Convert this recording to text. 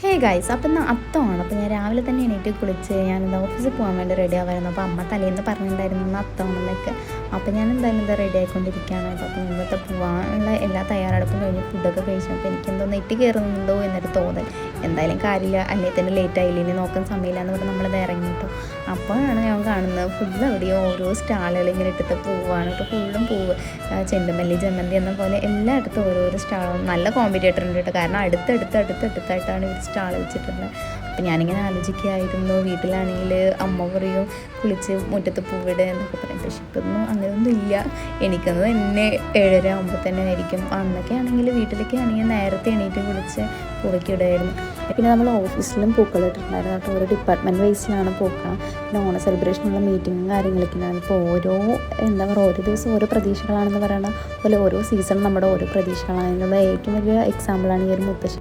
Hey guys അപ്പം ഇന്ന് അത്തമാണ് അപ്പോൾ ഞാൻ രാവിലെ തന്നെ എണീറ്റ് കുളിച്ച് ഞാൻ എന്താ ഓഫീസിൽ പോകാൻ വേണ്ടി റെഡി ആവായിരുന്നു. അപ്പോൾ അമ്മ തലേന്ന് പറഞ്ഞിട്ടുണ്ടായിരുന്നു ഇന്ന് അത്തമാണെന്നൊക്കെ അപ്പോൾ ഞാൻ എന്തായാലും എന്താ റെഡി ആയിക്കൊണ്ടിരിക്കുകയാണ്. അപ്പോൾ ഇന്നത്തെ പോകാനുള്ള എല്ലാ തയ്യാറെടുപ്പും കഴിഞ്ഞ് ഫുഡൊക്കെ കഴിച്ചു അപ്പോൾ എനിക്ക് എന്തോ നെറ്റ് കയറുന്നുണ്ടോ എന്നൊരു തോന്നൽ എന്തായാലും കാര്യമില്ല. അല്ലെങ്കിൽ തന്നെ ലേറ്റ് ആയില്ല? ഇനി നോക്കാൻ സമയമില്ല എന്ന് പറഞ്ഞ് നമ്മളിത് ഇറങ്ങിയിട്ടു അപ്പോഴാണ് ഞാൻ കാണുന്നത് ഫുള്ള് എവിടെയോ ഓരോ സ്റ്റാളുകൾ ഇങ്ങനെ ഇട്ടിട്ട് പൂവാണ്. കേട്ടോ ഫുള്ളും പൂവ്. ചെണ്ടുമല്ലി ജമന്തി എന്ന പോലെ എല്ലായിടത്തും ഓരോരോ സ്റ്റാളും. നല്ല കോമ്പറ്റേറ്റർ ഉണ്ട് കേട്ടോ. കാരണം അടുത്തടുത്ത് അടുത്തടുത്തായിട്ടാണ് ഇവർ സ്റ്റാൾ വെച്ചിട്ടുള്ളത്. അപ്പം ഞാനിങ്ങനെ ആലോചിക്കുകയായിരുന്നു. വീട്ടിലാണെങ്കിൽ അമ്മ പറയും കുളിച്ച് മുറ്റത്ത് പൂവിടുക എന്നൊക്കെ പറയും. പക്ഷെ ഇപ്പൊന്നും അങ്ങനെയൊന്നും ഇല്ല. എനിക്കൊന്നും തന്നെ ഏഴര ആകുമ്പോൾ തന്നെ ആയിരിക്കും. അന്നൊക്കെ ആണെങ്കിൽ വീട്ടിലൊക്കെ ആണെങ്കിൽ നേരത്തെ എണീറ്റ് കുളിച്ച് പൂവയ്ക്ക് ഇടുമായിരുന്നു. പിന്നെ നമ്മൾ ഓഫീസിലും പൂക്കൾ ഇട്ടിട്ടുണ്ടായിരുന്നു കേട്ടോ ഓരോ ഡിപ്പാർട്ട്മെന്റ് വൈസിലാണ് പൂക്കൾ. പിന്നെ ഓണ സെലിബ്രേഷനുള്ള മീറ്റിങ്ങും കാര്യങ്ങളൊക്കെ ഉണ്ടായിരുന്നു. ഇപ്പോൾ ഓരോ എന്താ പറയുക ഓരോ ദിവസം ഓരോ പ്രതീക്ഷകളാണെന്ന് പറയുന്ന പോലെ ഓരോ സീസൺ നമ്മുടെ ഓരോ പ്രതീക്ഷകളാണ്. അതിനുള്ള ഏറ്റവും വലിയ എക്സാമ്പിളാണ് ഈ ഒരു മുത്തശ്ശി.